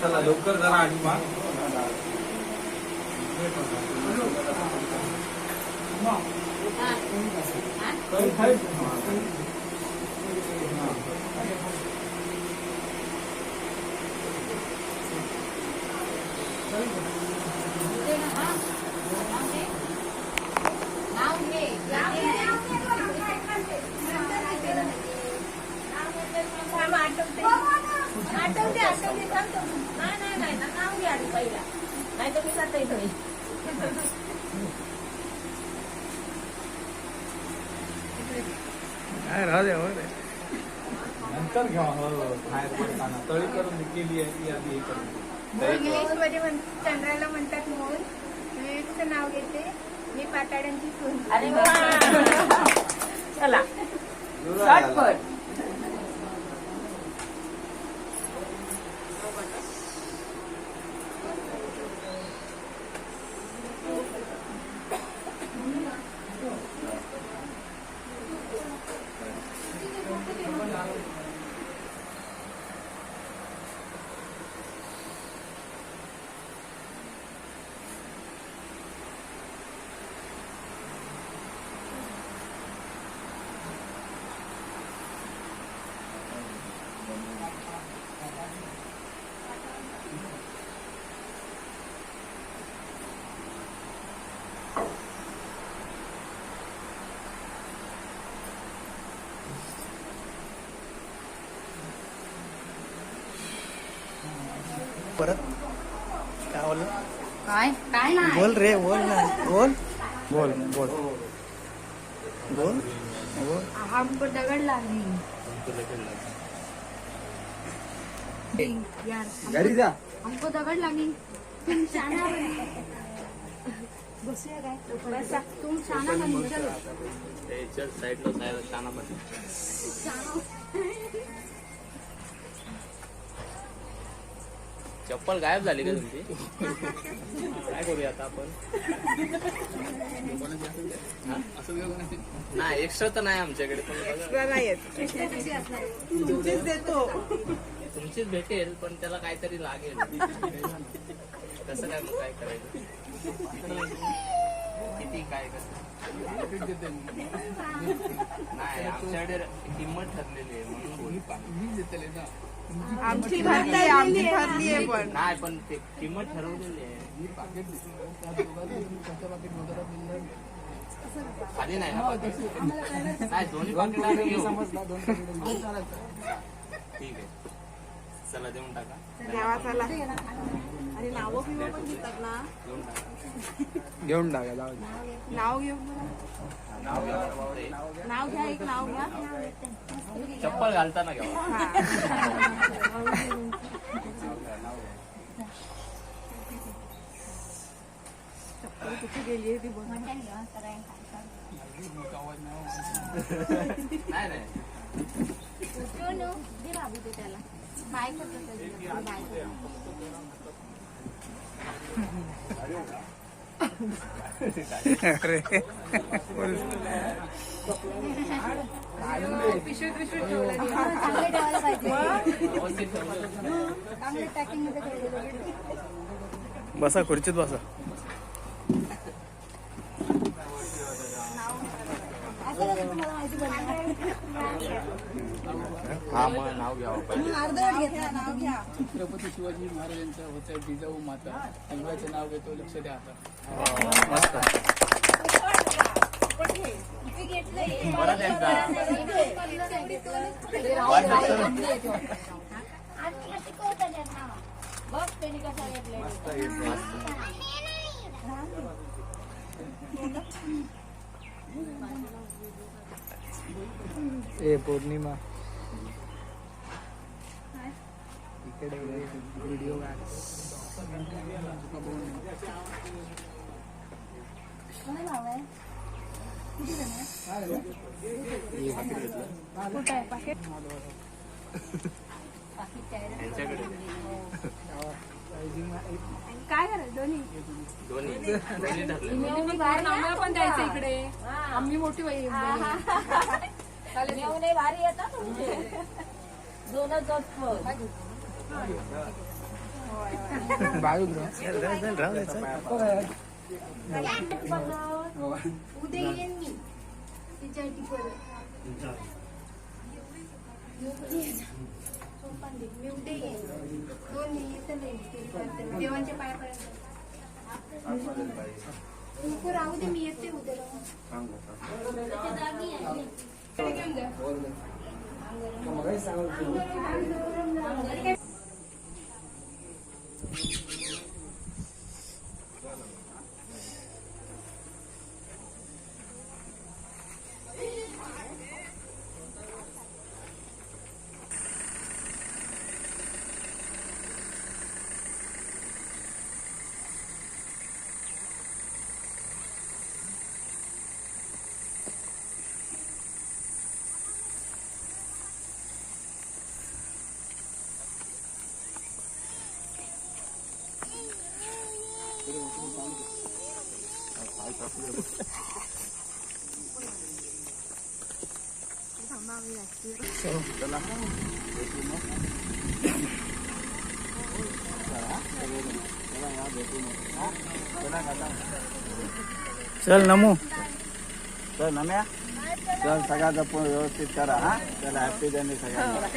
चला लवकर जरा आणि मा आठवते आठवते सांगतो नाही घ्या आधी पहिला नाही तर मी जाता इथं नंतर घ्या हो, बाहेर पडताना. तळी करून केली आहे ती आधी हे करून इंग्लिशमध्ये चंद्राला म्हणतात मोर विवेकचं नाव घेते. मी पाताड्यांची सून. अरे चला. परत? काय बोल काय? काय नाही. बोल रे बोल ना. बोल. बोल बोल. बोल. बोल. हमको दगड लागली यार घरी जा. हमको दगड लागली तुम शाना बनी. बसूया काय? बसा. तुम शाना बनी चलो. चप्पल गायब झाली का तुमची? काय करूया आता आपण? हा? नाही एक्स्ट्रा तर नाही आमच्याकडे पण बघा. तुमचीच भेटेल पण त्याला काहीतरी लागेल. कसं काय मग काय करायचं? किती काय कसं नाही आमच्याकडे किंमत ठरलेली आहे म्हणून बोलतो. आमची भरली आमची भरली आहे पण नाही पण ते किंमत ठरवलेली आहे खाली नाही ना? नाही दोन्ही पाकिट ठीक आहे चला देऊन टाका. देवा चला. आणि नावं पण घेतात ना. घेऊन टाका जाऊ. नाव घेऊन नाव घ्या बापरे. नाव घ्या एक नाव घ्या. चप्पल घालताना घ्या. कुठे गेली ती बघ. नाही नाही. त्याला. अरे बसा खुर्चीत बसा. असं तुम्हाला माहिती हा मग नाव घ्यावं पाहिजे अर्धवट घेतला नाव घ्या छत्रपती शिवाजी महाराजांचं होतं जिजाऊ माता. त्यांचं नाव घेतो लक्ष द्या आता मस्त परत एकदा बघ त्यांनी कसा घेतलाय ए पौर्णिमा। इकडे व्हिडिओ कुठं आहे पाकिट त्यांच्याकडे काय करायचं दोन्ही पण द्यायचं इकडे. आम्ही मोठी बाई मेवणे भारी येतात तुमचे दोनच चप्पल बाळू ग्रह चल, चल, चल, राहू दे, चल. उद्या येईन मी तिच्यासाठी परत मी उद्या येईन दोन येतं नाही देवांच्या पायापर्यंत नको राहू दे मी येते उद्या त्याच्या जागी आहे. इकडे घेऊन जा. चल नमू चल नम्या चल सगळा जपून व्यवस्थित करा हा चला हॅपी जर्नी सगळ्यांना